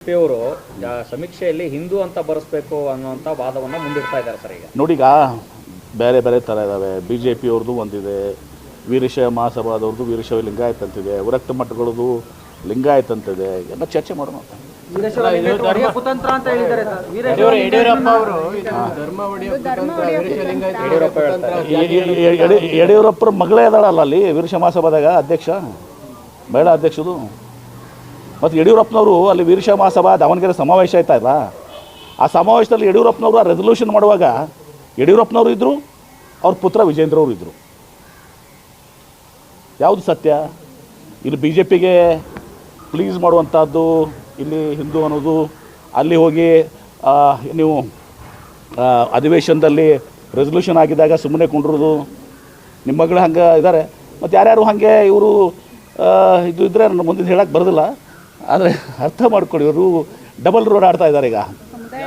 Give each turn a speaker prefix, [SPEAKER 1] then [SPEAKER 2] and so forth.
[SPEAKER 1] ಅವರು ಸಮೀಕ್ಷೆಯಲ್ಲಿ ಹಿಂದೂ ಅಂತ ಬರೆಸ್ಬೇಕು ಅನ್ನುವಂಥ ವಾದವನ್ನು ಮುಂದಿಡ್ತಾ ಇದ್ದಾರೆ ಸರ್ ಈಗ.
[SPEAKER 2] ನೋಡಿಗ ಬೇರೆ ಬೇರೆ ಥರ ಇದ್ದಾವೆ ಬಿ ಜೆ ಪಿಯವ್ರದ್ದು ಒಂದಿದೆ ವೀರಶೈವ ಮಹಾಸಭಾದವ್ರದ್ದು ವೀರಶೈವ ಲಿಂಗಾಯತ್ ಅಂತಿದೆ ವಿರಕ್ತ ಮಠಗಳದ್ದು ಲಿಂಗಾಯತ್ ಅಂತಿದೆ. ಎಲ್ಲ ಚರ್ಚೆ ಮಾಡೋಣ
[SPEAKER 3] ಯಡಿಯೂರಪ್ಪ
[SPEAKER 2] ಯಡಿಯೂರಪ್ಪರ ಮಗಳೇ ಇದ್ದಾಳಲ್ಲ ಅಲ್ಲಿ ವೀರಶೈವ ಮಹಾಸಭಾದಾಗ ಅಧ್ಯಕ್ಷ ಮಹಿಳಾ ಅಧ್ಯಕ್ಷದು. ಮತ್ತು ಯಡಿಯೂರಪ್ಪನವರು ಅಲ್ಲಿ ವೀರಶೈವ ಮಹಾಸಭಾ ದಾವಣಗೆರೆ ಸಮಾವೇಶ ಆಯ್ತಾ ಇಲ್ಲ ಆ ಸಮಾವೇಶದಲ್ಲಿ ಯಡಿಯೂರಪ್ಪನವರು ಆ ರೆಸಲ್ಯೂಷನ್ ಮಾಡುವಾಗ ಯಡಿಯೂರಪ್ಪನವರು ಇದ್ದರು ಅವ್ರ ಪುತ್ರ ವಿಜೇಂದ್ರ ಅವರು ಇದ್ದರು ಯಾವುದು ಸತ್ಯ? ಇಲ್ಲಿ ಬಿ ಜೆ ಪಿಗೆ ಪ್ಲೀಸ್ ಮಾಡುವಂಥದ್ದು ಇಲ್ಲಿ ಹಿಂದೂ ಅನ್ನೋದು, ಅಲ್ಲಿ ಹೋಗಿ ನೀವು ಅಧಿವೇಶನದಲ್ಲಿ ರೆಸಲ್ಯೂಷನ್ ಆಗಿದ್ದಾಗ ಸುಮ್ಮನೆ ಕುಂಡ್ರೋದು ನಿಮ್ಮ ಮಗಳು ಹಂಗೆ ಇದ್ದಾರೆ ಮತ್ತು ಯಾರ್ಯಾರು ಹಾಗೆ ಇವರು ಇದು ಇದ್ದರೆ ಮುಂದಿನ ಹೇಳಕ್ಕೆ ಬರೋದಿಲ್ಲ. ಆದರೆ ಅರ್ಥ ಮಾಡ್ಕೊಳ್ಳಿ ಇವರು ಡಬಲ್ ರೋಡ್ ಆಡ್ತಾ ಇದ್ದಾರೆ ಈಗ.